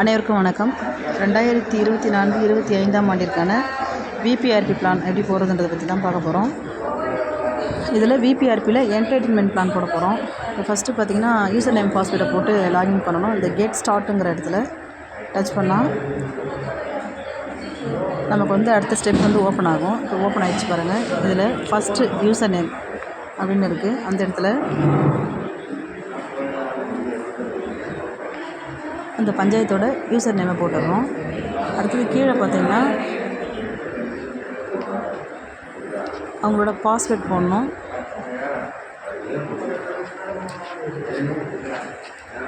அனைவருக்கும் வணக்கம். ரெண்டாயிரத்தி இருபத்தி நான்கு இருபத்தி ஐந்தாம் ஆண்டிற்கான விபிஆர்பி பிளான் எப்படி போகிறதுன்றதை பற்றி தான் பார்க்க போகிறோம் இதில் விபிஆர்பியில் என்டர்டெயின்மெண்ட் பிளான் போட போகிறோம் இப்போ ஃபஸ்ட்டு பார்த்தீங்கன்னா யூசர் நேம் பாஸ்வேர்டை போட்டு லாகின் பண்ணணும். இந்த கேட் ஸ்டார்ட்டுங்கிற இடத்துல டச் பண்ணால் நமக்கு வந்து அடுத்த ஸ்டெப் வந்து ஓப்பன் ஆகும். இப்போ ஓப்பன் ஆகிடுச்சு பாருங்கள் இதில் ஃபஸ்ட்டு யூசர் நேம் அப்படின்னு இருக்குது அந்த இடத்துல அந்த பஞ்சாயத்தோட யூசர் நேமை போட்டுடுறோம். அடுத்தது கீழே பார்த்தீங்கன்னா அவங்களோட பாஸ்வேர்ட் போடணும்.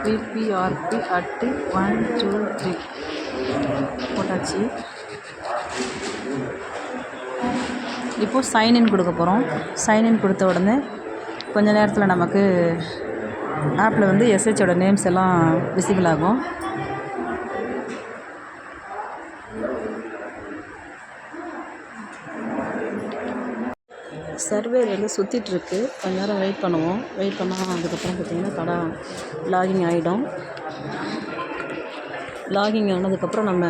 பிபிஆர்பி அட்டு ஒன் டூ த்ரீ போட்டாச்சு. இப்போது சைன்இன் கொடுக்க போகிறோம் சைன்இன் கொடுத்த உடனே கொஞ்ச நேரத்தில் நமக்கு ஆப்பில் வந்து எஸ்ஹெச்சோட நேம்ஸ் எல்லாம் விசிபிள் ஆகும். சர்வேர் வந்து சுற்றிட்டுருக்கு கொஞ்ச நேரம் வெயிட் பண்ணுவோம். வெயிட் பண்ணால் அதுக்கப்புறம் பார்த்திங்கன்னா கடை லாகிங் ஆகிடும் லாகிங் ஆனதுக்கப்புறம் நம்ம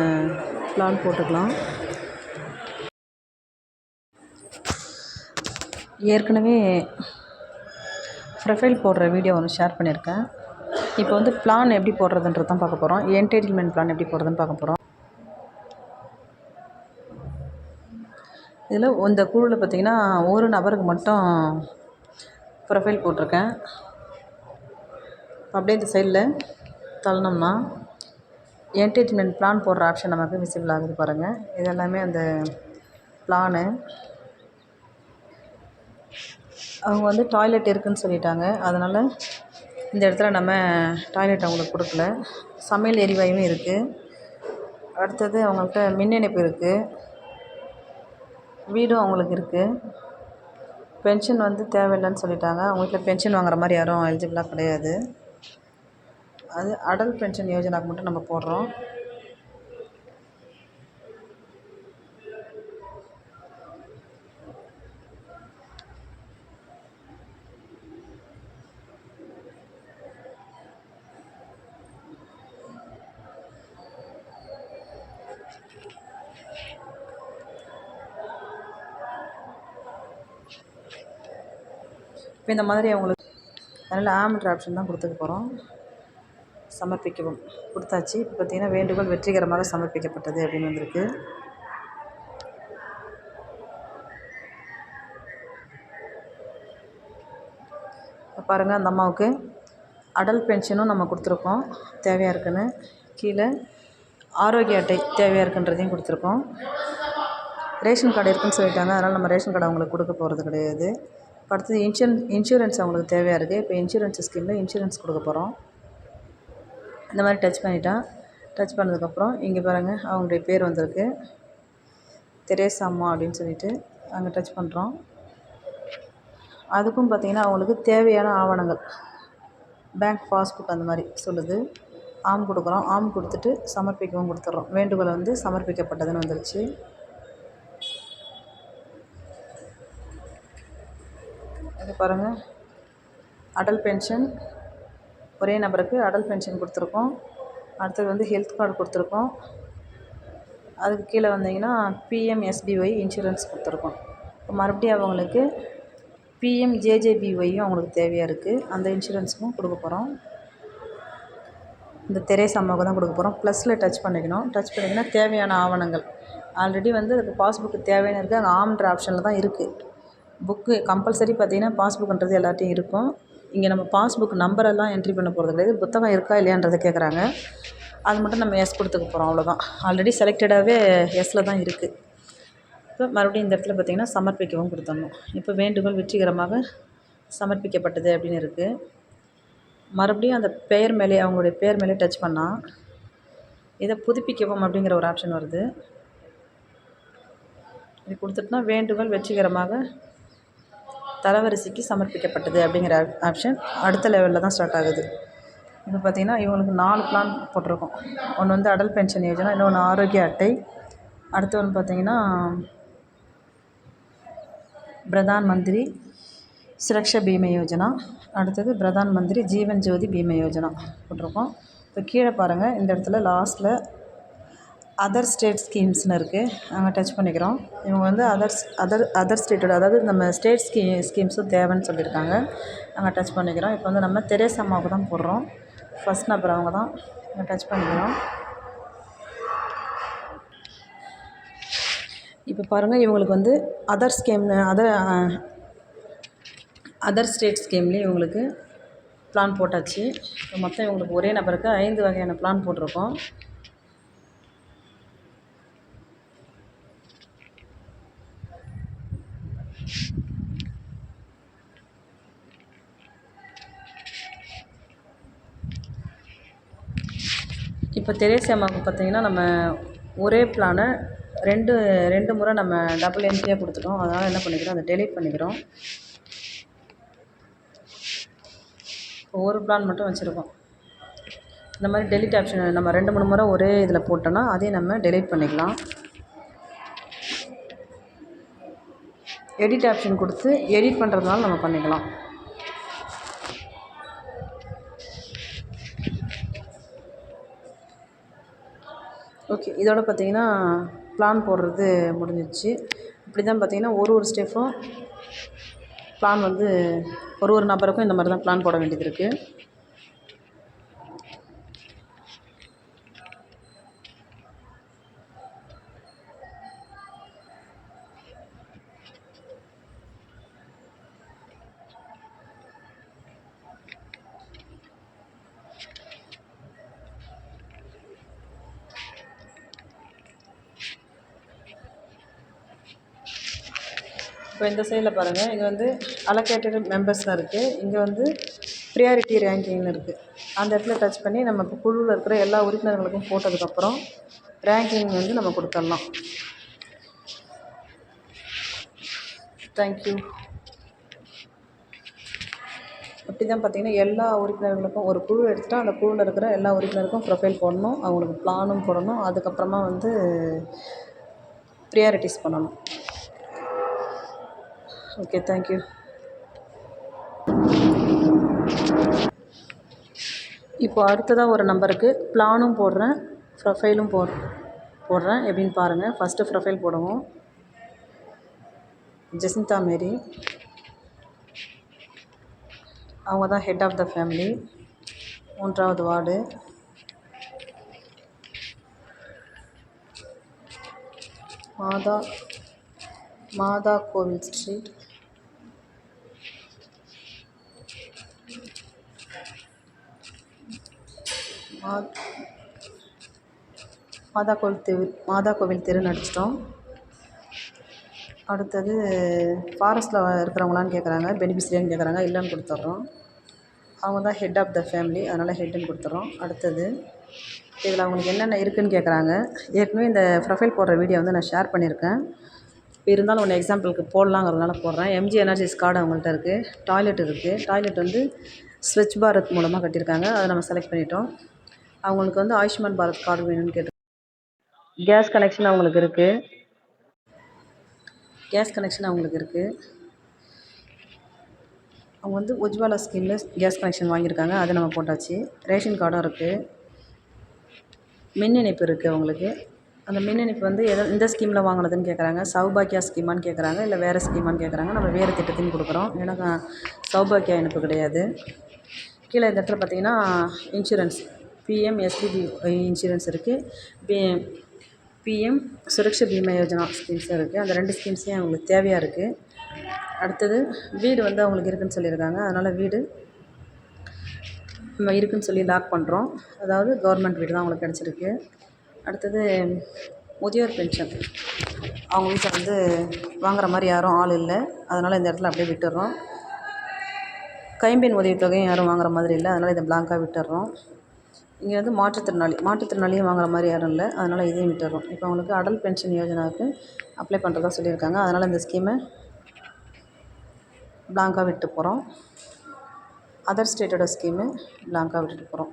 பிளான் போட்டுக்கலாம். ஏற்கனவே ப்ரொஃபைல் போடுற வீடியோ ஒன்று ஷேர் பண்ணியிருக்கேன். இப்போ வந்து பிளான் எப்படி போடுறதுன்றது தான் பார்க்க போகிறோம் என்டர்டெயின்மெண்ட் பிளான் எப்படி போடுறதுன்னு பார்க்க போகிறோம் இதில் இந்த குழுவில் பார்த்திங்கன்னா ஒரு நபருக்கு மட்டும் ப்ரொஃபைல் போட்டிருக்கேன். அப்படியே இந்த சைடில் தள்ளனோம்னா என்டர்டெயின்மெண்ட் பிளான் போடுற ஆப்ஷன் நமக்கு விசிபிள் ஆகுது பாருங்கள் இது எல்லாமே அந்த பிளானு அவங்க வந்து டாய்லெட் இருக்குதுன்னு சொல்லிட்டாங்க. அதனால் இந்த இடத்துல நம்ம டாய்லெட் அவங்களுக்கு கொடுக்கல. சமையல் எரிவாயுவும் இருக்குது அடுத்தது அவங்கள்ட்ட மின் இணைப்பு இருக்குது வீடும் அவங்களுக்கு இருக்குது பென்ஷன் வந்து தேவையில்லைன்னு சொல்லிட்டாங்க. அவங்க வீட்டில் பென்ஷன் வாங்குற மாதிரி யாரும் எலிஜிபிளாக கிடையாது. அது அடல் பென்ஷன் யோஜனாக்கு மட்டும் நம்ம போடுறோம். இந்த மாதிரி அவங்களுக்கு அதனால் ஆம்ன்ற ஆப்ஷன் தான் கொடுத்துக்க போகிறோம். சமர்ப்பிக்கவும். கொடுத்தாச்சு. இப்போ பார்த்திங்கன்னா வேண்டுகோள் வெற்றிகரமாக சமர்ப்பிக்கப்பட்டது அப்படின்னு வந்திருக்கு. பாருங்கள் அந்த அம்மாவுக்கு அடல் பென்ஷனும் நம்ம கொடுத்துருக்கோம். தேவையாக இருக்குன்னு. கீழே ஆரோக்கிய அட்டை தேவையாக இருக்குன்றதையும் கொடுத்துருக்கோம். ரேஷன் கார்டு இருக்குன்னு சொல்லிட்டாங்க. அதனால் நம்ம ரேஷன் கார்டு அவங்களுக்கு கொடுக்க போகிறது கிடையாது. அடுத்தது இன்சூரன்ஸ் இன்சூரன்ஸ் அவங்களுக்கு தேவையாக இருக்குது இப்போ இன்சூரன்ஸ் ஸ்கீமில் இன்சூரன்ஸ் கொடுக்க போகிறோம் இந்த மாதிரி டச் பண்ணிட்டா டச் பண்ணதுக்கப்புறம் இங்கே பாருங்கள் அவங்களுடைய பேர் வந்திருக்கு. தெரேசா அம்மா அப்படின்னு சொல்லிட்டு அங்கே டச் பண்ணுறோம் அதுக்கும் பார்த்திங்கன்னா அவங்களுக்கு தேவையான ஆவணங்கள். பேங்க் பாஸ்புக் அந்த மாதிரி சொல்லுது. ஆம் கொடுக்குறோம். ஆம் கொடுத்துட்டு சமர்ப்பிக்கவும் கொடுத்துட்றோம் வேண்டுகோளை வந்து சமர்ப்பிக்கப்பட்டதுன்னு வந்துருச்சு. இது பாருங்கள் அடல் பென்ஷன் ஒரே நபருக்கு அடல் பென்ஷன் கொடுத்துருக்கோம். அடுத்தது வந்து ஹெல்த் கார்டு கொடுத்துருக்கோம். அதுக்கு கீழே வந்தீங்கன்னா பிஎம்எஸ்பிஒய் இன்சூரன்ஸ் கொடுத்துருக்கோம். இப்போ மறுபடியும் அவங்களுக்கு பிஎம்ஜேஜேபிஒய்யும் அவங்களுக்கு தேவையாக இருக்குது அந்த இன்சூரன்ஸுக்கும் கொடுக்க போகிறோம் இந்த தெரேஸ் அம்மாவுக்கு தான் கொடுக்க போகிறோம் ப்ளஸில் டச் பண்ணிக்கணும். டச் பண்ணிங்கன்னா தேவையான ஆவணங்கள். ஆல்ரெடி வந்து அதுக்கு பாஸ்புக்கு தேவையான இருக்குது அங்கே ஆம்ன்ற ஆப்ஷனில் தான் இருக்குது புக்கு கம்பல்சரி பார்த்திங்கன்னா பாஸ்புக்குன்றது எல்லாத்தையும் இருக்கும். இங்கே நம்ம பாஸ்புக் நம்பரெல்லாம் என்ட்ரி பண்ண போகிறது கிடையாது. புத்தகம் இருக்கா இல்லையான்றதை கேட்குறாங்க அது மட்டும் நம்ம எஸ் கொடுத்துக்க போகிறோம் அவ்வளோதான் ஆல்ரெடி செலக்டடாகவே எஸ்ஸில் தான் இருக்குது இப்போ மறுபடியும் இந்த இடத்துல பார்த்திங்கன்னா சமர்ப்பிக்கவும் கொடுத்துடணும். இப்போ வேண்டுகோள் வெற்றிகரமாக சமர்ப்பிக்கப்பட்டது அப்படின்னு இருக்குது மறுபடியும் அந்த பெயர் மேலே அவங்களுடைய பெயர் மேலே டச் பண்ணால் இதை புதுப்பிக்கவும் அப்படிங்கிற ஒரு ஆப்ஷன் வருது. இது கொடுத்துட்டுனா வேண்டுகோள் வெற்றிகரமாக தரவரிசைக்கு சமர்ப்பிக்கப்பட்டது அப்படிங்கிற ஆப்ஷன் அடுத்த லெவலில் தான் ஸ்டார்ட் ஆகுது. இப்போ பார்த்திங்கன்னா இவங்களுக்கு நாலு பிளான் போட்டிருக்கோம். ஒன்று வந்து அடல் பென்ஷன் யோஜனா இன்னொன்று ஆரோக்கிய அட்டை. அடுத்து ஒன்று பார்த்திங்கன்னா பிரதான் மந்திரி சுரக்ஷா பீமா யோஜனா. அடுத்தது பிரதான் மந்திரி ஜீவன் ஜோதி பீமா யோஜனா போட்டிருக்கோம். இப்போ கீழே பாருங்கள் இந்த இடத்துல லாஸ்ட்டில் அதர் ஸ்டேட் ஸ்கீம்ஸ்னு இருக்குது அங்கே டச் பண்ணிக்கிறோம். இவங்க வந்து அதர்ஸ் அதர் அதர் ஸ்டேட்டோட அதாவது நம்ம ஸ்டேட் ஸ்கீ ஸ்கீம்ஸும் தேவைன்னு சொல்லியிருக்காங்க. அங்கே டச் பண்ணிக்கிறோம். இப்போ வந்து நம்ம தெரேஸ் அம்மாவுக்கு தான் போடுறோம். ஃபஸ்ட் நம்பர் அவங்க தான். அங்கே டச் பண்ணிக்கிறோம். இப்போ பாருங்கள் இவங்களுக்கு வந்து other scheme other other state ஸ்கீம்லேயும் இவங்களுக்கு பிளான் போட்டாச்சு. இப்போ மொத்தம் இவங்களுக்கு ஒரே நபருக்கு ஐந்து வகையான பிளான் போட்டிருக்கோம். இப்போ தெரேசி அம்மாவுக்கு பார்த்தீங்கன்னா நம்ம ஒரே பிளானை ரெண்டு ரெண்டு முறை நம்ம டபுள் என்ட்ரியாக கொடுத்துட்டோம். அதனால் என்ன பண்ணிக்கிறோம்? அதை டெலிட் பண்ணிக்கிறோம். இப்போ ஒரு பிளான் மட்டும் வச்சுருக்கோம். இந்த மாதிரி டெலிட் ஆப்ஷன் நம்ம ரெண்டு மூணு முறை ஒரே இதில் போட்டோன்னா அதையும் நம்ம டெலிட் பண்ணிக்கலாம். எடிட் ஆப்ஷன் கொடுத்து எடிட் பண்ணுறதுனால நம்ம பண்ணிக்கலாம். இதோட பார்த்தீங்கன்னா பிளான் போடுறது முடிஞ்சிடுச்சு இப்படி தான் பார்த்தீங்கன்னா ஒரு ஒரு ஸ்டெப்பும் பிளான் வந்து ஒரு ஒரு நபருக்கும் இந்த மாதிரி தான் பிளான் போட வேண்டியது இருக்குது இப்போ இந்த சைடில் பாருங்கள் இங்கே வந்து அலோகேட்டட் மெம்பர்ஸ்னு இருக்குது இங்கே வந்து ப்ரியாரிட்டி ரேங்கிங்னு இருக்குது அந்த இடத்துல டச் பண்ணி நம்ம இப்போ குழுவில் இருக்கிற எல்லா உறுப்பினர்களுக்கும் போட்டதுக்கப்புறம் ரேங்கிங் வந்து நம்ம கொடுத்துடலாம். தேங்க்யூ அப்படி தான் பார்த்தீங்கன்னா எல்லா உறுப்பினர்களுக்கும் ஒரு குழு எடுத்துகிட்டா அந்த குழுவில் இருக்கிற எல்லா உறுப்பினருக்கும் ப்ரொஃபைல் போடணும். அவங்களுக்கு பிளானும் போடணும். அதுக்கப்புறமா வந்து ப்ரியாரிட்டிஸ் பண்ணணும். ஓகே தேங்க்யூ இப்போ அடுத்ததாக ஒரு நம்பருக்கு பிளானும் போடுறேன் ப்ரொஃபைலும் போ போடுறேன். எப்படின்னு பாருங்கள் ஃபஸ்ட்டு ப்ரொஃபைல் போடுவோம். Jacinta Mary. அவங்க தான் ஹெட் ஆஃப் த ஃபேமிலி மூன்றாவது வார்டு. மாதா மாதா கோவில் ஸ்ட்ரீட் மா மாதா கோவில் தெரு மாதா கோவில் தெரு நடிச்சிட்டோம். அடுத்தது ஃபாரஸ்ட்டில் இருக்கிறவங்களான்னு கேட்குறாங்க பெனிஃபிஷரியான்னு கேட்குறாங்க இல்லைன்னு கொடுத்துட்றோம். அவங்க தான் ஹெட் ஆஃப் த ஃபேமிலி அதனால் ஹெட்டுன்னு கொடுத்துட்றோம். அடுத்தது இதில் அவங்களுக்கு என்னென்ன இருக்குதுன்னு கேட்குறாங்க ஏற்கனவே இந்த ப்ரொஃபைல் போடுற வீடியோ வந்து நான் ஷேர் பண்ணியிருக்கேன். இப்போ இருந்தாலும் ஒன்று எக்ஸாம்பிளுக்கு போடலாங்கிறதுனால போடுறேன். எம்ஜி எனர்ஜிஸ் கார்டு அவங்கள்ட்ட இருக்குது டாய்லெட் இருக்குது டாய்லெட் வந்து ஸ்வச் பாரத் மூலமாக கட்டியிருக்காங்க. அதை நம்ம செலக்ட் பண்ணிட்டோம். அவங்களுக்கு வந்து ஆயுஷ்மான் பாரத் கார்டு வேணும்னு கேட்டு கேஸ் கனெக்ஷன் அவங்களுக்கு இருக்குது கேஸ் கனெக்ஷன் அவங்களுக்கு இருக்குது அவங்க வந்து உஜ்வாலா ஸ்கீமில் கேஸ் கனெக்ஷன் வாங்கியிருக்காங்க. அதை நம்ம போட்டாச்சு. ரேஷன் கார்டும் இருக்குது மின் இணைப்பு இருக்குது அவங்களுக்கு. அந்த மின் இணைப்பு வந்து எதை இந்த ஸ்கீமில் வாங்கினதுன்னு கேட்குறாங்க சௌபாக்கியா ஸ்கீமான்னு கேட்குறாங்க இல்லை வேறு ஸ்கீமான்னு கேட்குறாங்க நம்ம வேறு திட்டத்தையும் கொடுக்குறோம். ஏன்னா சௌபாக்கியா இணைப்பு கிடையாது. கீழே இந்த இடத்துல பார்த்தீங்கன்னா இன்சூரன்ஸ் பிஎம் எஸ்பிபி இன்சூரன்ஸ் இருக்குது பி பிஎம் சுரக்ஷா பீமா யோஜனா ஸ்கீம்ஸும் இருக்குது அந்த ரெண்டு ஸ்கீம்ஸையும் அவங்களுக்கு தேவையாக இருக்குது அடுத்தது வீடு வந்து அவங்களுக்கு இருக்குதுன்னு சொல்லியிருக்காங்க. அதனால் வீடு நம்ம இருக்குதுன்னு சொல்லி லாக் பண்ணுறோம் அதாவது கவர்மெண்ட் வீடு தான் அவங்களுக்கு கிடச்சிருக்கு. அடுத்தது முதியோர் பென்ஷன் அவங்க வீட்டில் வந்து வாங்குற மாதிரி யாரும் ஆள் இல்லை. அதனால் இந்த இடத்துல அப்படியே விட்டுடுறோம் கைம்பெண் உதவித்தொகையும் யாரும் வாங்குற மாதிரி இல்லை. அதனால் இதை பிளாங்காக விட்டுடுறோம் இங்கே வந்து மாற்றுத்திறனாளி மாற்றுத்திறனாளியும் வாங்குற மாதிரி யாரும் இல்லை. அதனால் இதையும் விட்டுடுறோம் இப்போ அவங்களுக்கு அடல் பென்ஷன் யோஜனாவுக்கு அப்ளை பண்ணுறதா சொல்லியிருக்காங்க. அதனால் இந்த ஸ்கீமை பிளாங்காக விட்டு போகிறோம் அதர் ஸ்டேட்டோட ஸ்கீமு பிளாங்காக விட்டுட்டு போகிறோம்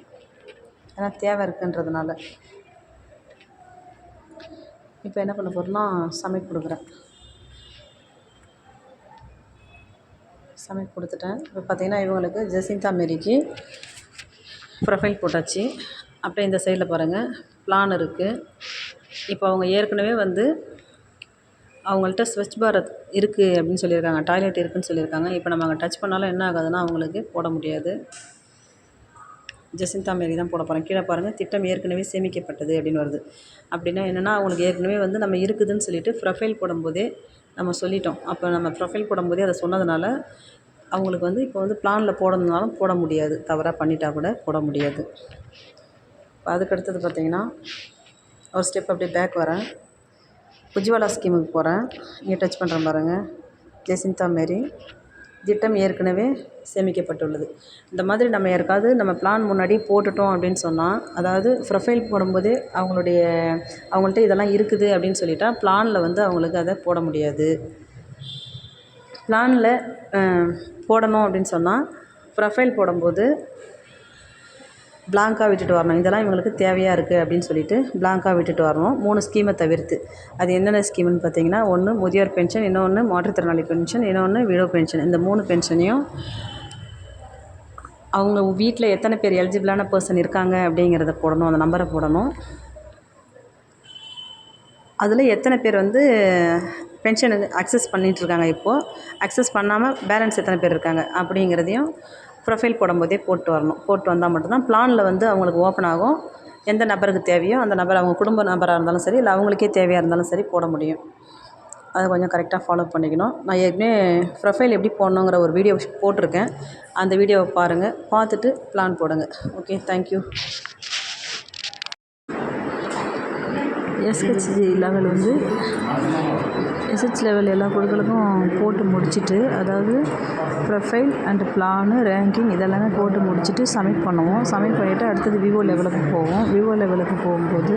ஏன்னா தேவை இருக்குன்றதுனால. இப்போ என்ன பண்ண போகிறோம்னா சமைப்பு கொடுக்குறேன். சமைப்பு கொடுத்துட்டேன். இப்போ பார்த்தீங்கன்னா இவங்களுக்கு ஜெசிந்தா மேரிக்கு ப்ரொஃபைல் போட்டாச்சு. அப்படியே இந்த சைடில் பாருங்கள் பிளான் இருக்குது இப்போ அவங்க ஏற்கனவே வந்து அவங்கள்ட்ட ஸ்வச் பாரத் இருக்குது அப்படின்னு சொல்லியிருக்காங்க. டாய்லெட் இருக்குதுன்னு சொல்லியிருக்காங்க. இப்போ நம்ம அங்கே டச் பண்ணாலும் என்ன ஆகாதுன்னா அவங்களுக்கு போட முடியாது. ஜெசிந்தா மேரி தான் போட போகிறேன் கீழே பாருங்கள் திட்டம் ஏற்கனவே சேமிக்கப்பட்டது அப்படின்னு வருது. அப்படின்னா என்னென்னா அவங்களுக்கு ஏற்கனவே வந்து நம்ம இருக்குதுன்னு சொல்லிட்டு ப்ரொஃபைல் போடும்போதே நம்ம சொல்லிட்டோம். அப்போ நம்ம ப்ரொஃபைல் போடும்போதே அதை சொன்னதுனால அவங்களுக்கு வந்து இப்போ வந்து பிளானில் போடணுன்னாலும் போட முடியாது. தவறாக பண்ணிட்டால் கூட போட முடியாது. இப்போ அதுக்கடுத்தது பார்த்திங்கன்னா ஒரு ஸ்டெப் அப்படியே பேக் வரேன். உஜ்வாலா ஸ்கீமுக்கு போகிறேன் இங்கே டச் பண்ணுறேன் பாருங்கள் ஜெசிந்தா மாரி. திட்டம் ஏற்கனவே சேமிக்கப்பட்டுள்ளது. இந்த மாதிரி நம்ம யாருக்காவது நம்ம பிளான் முன்னாடி போட்டுட்டோம் அப்படின்னு சொன்னால் அதாவது ப்ரொஃபைல் போடும்போதே அவங்களுடைய அவங்கள்ட்ட இதெல்லாம் இருக்குது அப்படின்னு சொல்லிட்டா பிளானில் வந்து அவங்களுக்கு அதை போட முடியாது. பிளானில் போடணும் அப்படின்னு சொன்னால் ப்ரொஃபைல் போடும்போது பிளாங்காக விட்டுட்டு வரணும். இதெல்லாம் இவங்களுக்கு தேவையாக இருக்குது அப்படின்னு சொல்லிட்டு பிளாங்காக விட்டுட்டு வரணும். மூணு ஸ்கீமை தவிர்த்து. அது என்னென்ன ஸ்கீம்னு பார்த்தீங்கன்னா ஒன்று முதியோர் பென்ஷன் இன்னொன்று மாற்றுத்திறனாளி பென்ஷன் இன்னொன்று விடோ பென்ஷன் இந்த மூணு பென்ஷனையும் அவங்க வீட்டில் எத்தனை பேர் எலிஜிபிளான பர்சன் இருக்காங்க அப்படிங்கிறத போடணும். அந்த நம்பரை போடணும். அதில் எத்தனை பேர் வந்து பென்ஷனுக்கு அக்சஸ் பண்ணிகிட்ருக்காங்க இப்போது அக்சஸ் பண்ணாமல் பேலன்ஸ் எத்தனை பேர் இருக்காங்க? அப்படிங்கிறதையும் ப்ரொஃபைல் போடும்போதே போட்டு வரணும். போட்டு வந்தால் மட்டும்தான் பிளானில் வந்து அவங்களுக்கு ஓப்பன் ஆகும். எந்த நபருக்கு தேவையோ அந்த நபர் அவங்க குடும்ப நபராக இருந்தாலும் சரி இல்லை அவங்களுக்கே தேவையாக இருந்தாலும் சரி போட முடியும். அதை கொஞ்சம் கரெக்டாக ஃபாலோ பண்ணிக்கணும். நான் ஏற்கனவே ப்ரொஃபைல் எப்படி போடணுங்கிற ஒரு வீடியோ போட்டிருக்கேன். அந்த வீடியோவை பாருங்கள் பார்த்துட்டு பிளான் போடுங்க. Okay thank you SHG level வந்து எஸ்ஹெச் லெவல் எல்லா குழுக்களுக்கும் போட்டு முடிச்சுட்டு அதாவது ப்ரொஃபைல் அண்டு பிளானு ரேங்கிங் இதெல்லாமே போட்டு முடிச்சுட்டு சப்மிட் பண்ணுவோம். சப்மிட் பண்ணிவிட்டு அடுத்தது விவோ லெவலுக்கு போவோம். விவோ லெவலுக்கு போகும்போது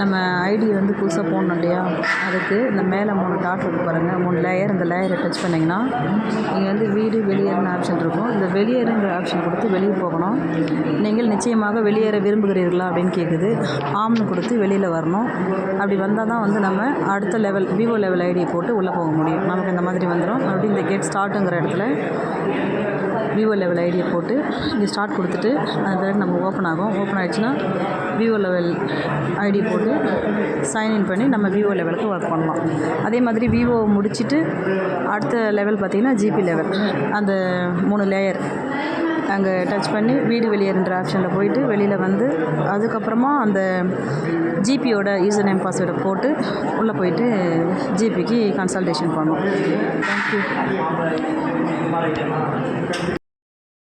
நம்ம ஐடி வந்து புதுசாக போடணும் இல்லையா? அதுக்கு இந்த மேலே மூணு டாட் இருக்கு பாருங்கள் மூணு லேயர் இந்த லேயரை டச் பண்ணிங்கன்னா இங்கே வந்து வீடு வெளியேறுன்னு ஆப்ஷன் இருக்கும். இந்த வெளியேறுங்கிற ஆப்ஷன் கொடுத்து வெளியே போகணும். நீங்கள் நிச்சயமாக வெளியேற விரும்புகிறீர்களா அப்படின்னு கேட்குது ஆம்னு கொடுத்து வெளியில் வரணும். வரணும் அப்படி வந்தால் தான் வந்து நம்ம அடுத்த லெவல் விவோ லெவல் ஐடியை போட்டு உள்ளே போக முடியும். நமக்கு இந்த மாதிரி வந்துடும் மறுபடியும் இந்த கேட் ஸ்டார்ட்டுங்கிற இடத்துல விவோ லெவல் ஐடியை போட்டு இங்கே ஸ்டார்ட் கொடுத்துட்டு அது பிறகு நம்ம ஓப்பன் ஆகும். ஓப்பன் ஆகிடுச்சுன்னா விவோ லெவல் ஐடி போட்டு சைன்இன் பண்ணி நம்ம விவோ லெவலுக்கு ஒர்க் பண்ணலாம். அதே மாதிரி விவோ முடிச்சுட்டு அடுத்த லெவல் பார்த்திங்கன்னா ஜிபி லெவல் அந்த மூணு லேயர் அங்கே டச் பண்ணி வீடு வெளியேறுன்ற ஆப்ஷனில் போயிட்டு வெளியில் வந்து அதுக்கப்புறமா அந்த ஜிபியோட யூசர் நேம் பாஸ்வேர்டை போட்டு உள்ளே போயிட்டு ஜிபிக்கு கன்சல்டேஷன் பண்ணோம். தேங்க்யூ